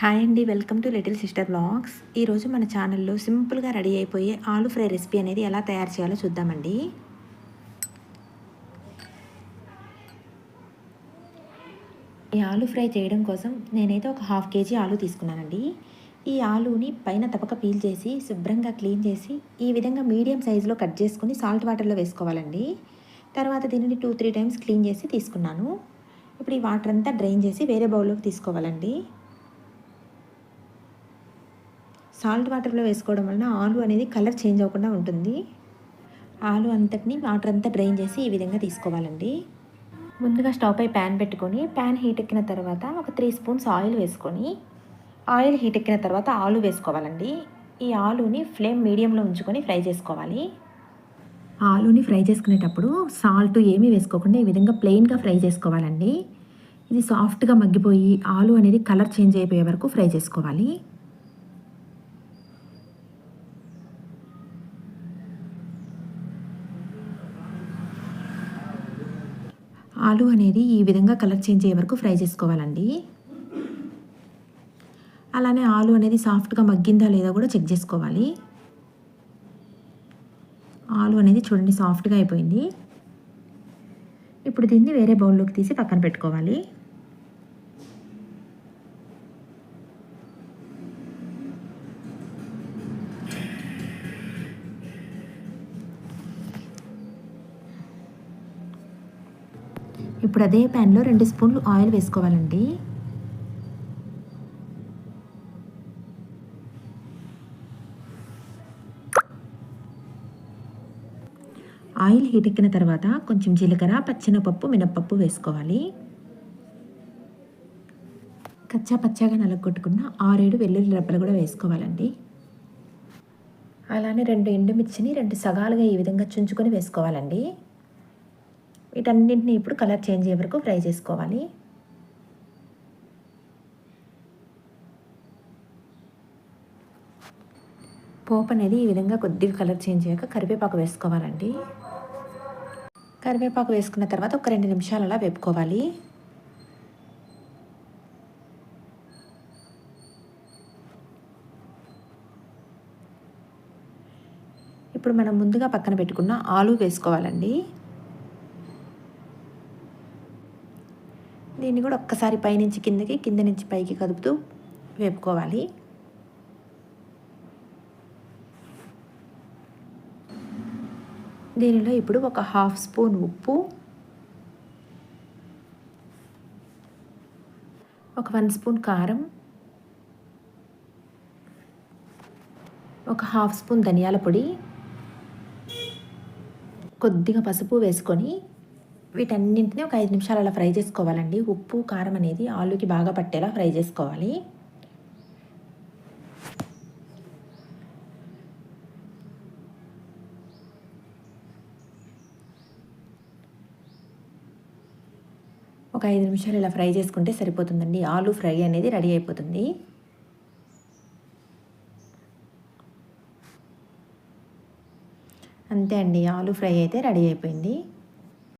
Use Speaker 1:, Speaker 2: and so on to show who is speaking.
Speaker 1: Hi అండి welcome to little sister blogs. ఈరోజు మన ఛానల్లో సింపుల్గా రెడీ అయిపోయే ఆలు ఫ్రై రెసిపీ అనేది ఎలా తయారు చేయాలో చూద్దామండి. ఈ ఆలు ఫ్రై చేయడం కోసం నేనైతే ఒక హాఫ్ కేజీ ఆలు తీసుకున్నానండి. ఈ ఆలుని పైన తపక పీల్ చేసి శుభ్రంగా క్లీన్ చేసి ఈ విధంగా మీడియం సైజులో కట్ చేసుకుని సాల్ట్ వాటర్లో వేసుకోవాలండి. తర్వాత దీనిని టూ త్రీ టైమ్స్ క్లీన్ చేసి తీసుకున్నాను. ఇప్పుడు ఈ వాటర్ అంతా డ్రైన్ చేసి వేరే బౌల్లోకి తీసుకోవాలండి. సాల్ట్ వాటర్లో వేసుకోవడం వలన ఆలు అనేది కలర్ చేంజ్ అవ్వకుండా ఉంటుంది. ఆలు అంతటిని వాటర్ అంతా డ్రైన్ చేసి ఈ విధంగా తీసుకోవాలండి. ముందుగా స్టవ్ పై ప్యాన్ పెట్టుకొని ప్యాన్ హీట్ ఎక్కిన తర్వాత ఒక త్రీ స్పూన్స్ ఆయిల్ వేసుకొని ఆయిల్ హీట్ ఎక్కిన తర్వాత ఆలు వేసుకోవాలండి. ఈ ఆలుని ఫ్లేమ్ మీడియంలో ఉంచుకొని ఫ్రై చేసుకోవాలి. ఆలుని ఫ్రై చేసుకునేటప్పుడు సాల్ట్ ఏమీ వేసుకోకుండా ఈ విధంగా ప్లెయిన్గా ఫ్రై చేసుకోవాలండి. ఇది సాఫ్ట్గా మగ్గిపోయి ఆలు అనేది కలర్ చేంజ్ అయిపోయే వరకు ఫ్రై చేసుకోవాలి. ఆలు అనేది ఈ విధంగా కలర్ చేంజ్ అయ్యే వరకు ఫ్రై చేసుకోవాలండి. అలానే ఆలు అనేది సాఫ్ట్గా మగ్గిందా లేదా కూడా చెక్ చేసుకోవాలి. ఆలు అనేది చూడండి సాఫ్ట్గా అయిపోయింది. ఇప్పుడు దీన్ని వేరే బౌల్లోకి తీసి పక్కన పెట్టుకోవాలి. ఇప్పుడు అదే ప్యాన్లో రెండు స్పూన్లు ఆయిల్ వేసుకోవాలండి. ఆయిల్ హీట్ ఎక్కిన తర్వాత కొంచెం జీలకర్ర పచ్చినపప్పు మినప్పప్పు వేసుకోవాలి. కచ్చా పచ్చాగా నలగొట్టుకున్న ఆరేడు వెల్లుల్లి రబ్బలు కూడా వేసుకోవాలండి. అలానే రెండు ఎండుమిర్చిని రెండు సగాలుగా ఈ విధంగా చుంచుకొని వేసుకోవాలండి. వీటన్నింటిని ఇప్పుడు కలర్ చేంజ్ అయ్యే వరకు ఫ్రై చేసుకోవాలి. పోపు అనేది ఈ విధంగా కొద్దిగా కలర్ చేంజ్ అయ్యాక కరివేపాకు వేసుకోవాలండి. కరివేపాకు వేసుకున్న తర్వాత ఒక రెండు నిమిషాలు అలా వేపుకోవాలి. ఇప్పుడు మనం ముందుగా పక్కన పెట్టుకున్న ఆలు వేసుకోవాలండి. దీన్ని కూడా ఒక్కసారి పైనుంచి కిందకి కింద నుంచి పైకి కదుపుతూ వేపుకోవాలి. దీనిలో ఇప్పుడు ఒక హాఫ్ స్పూన్ ఉప్పు ఒక వన్ స్పూన్ కారం ఒక హాఫ్ స్పూన్ ధనియాల పొడి కొద్దిగా పసుపు వేసుకొని వీటన్నింటినీ ఒక ఐదు నిమిషాలు అలా ఫ్రై చేసుకోవాలండి. ఉప్పు కారం అనేది ఆలుకి బాగా పట్టేలా ఫ్రై చేసుకోవాలి. ఒక ఐదు నిమిషాలు ఇలా ఫ్రై చేసుకుంటే సరిపోతుందండి. ఆలు ఫ్రై అనేది రెడీ అయిపోతుంది. అంతే అండి. ఆలు ఫ్రై అయితే రెడీ అయిపోయింది.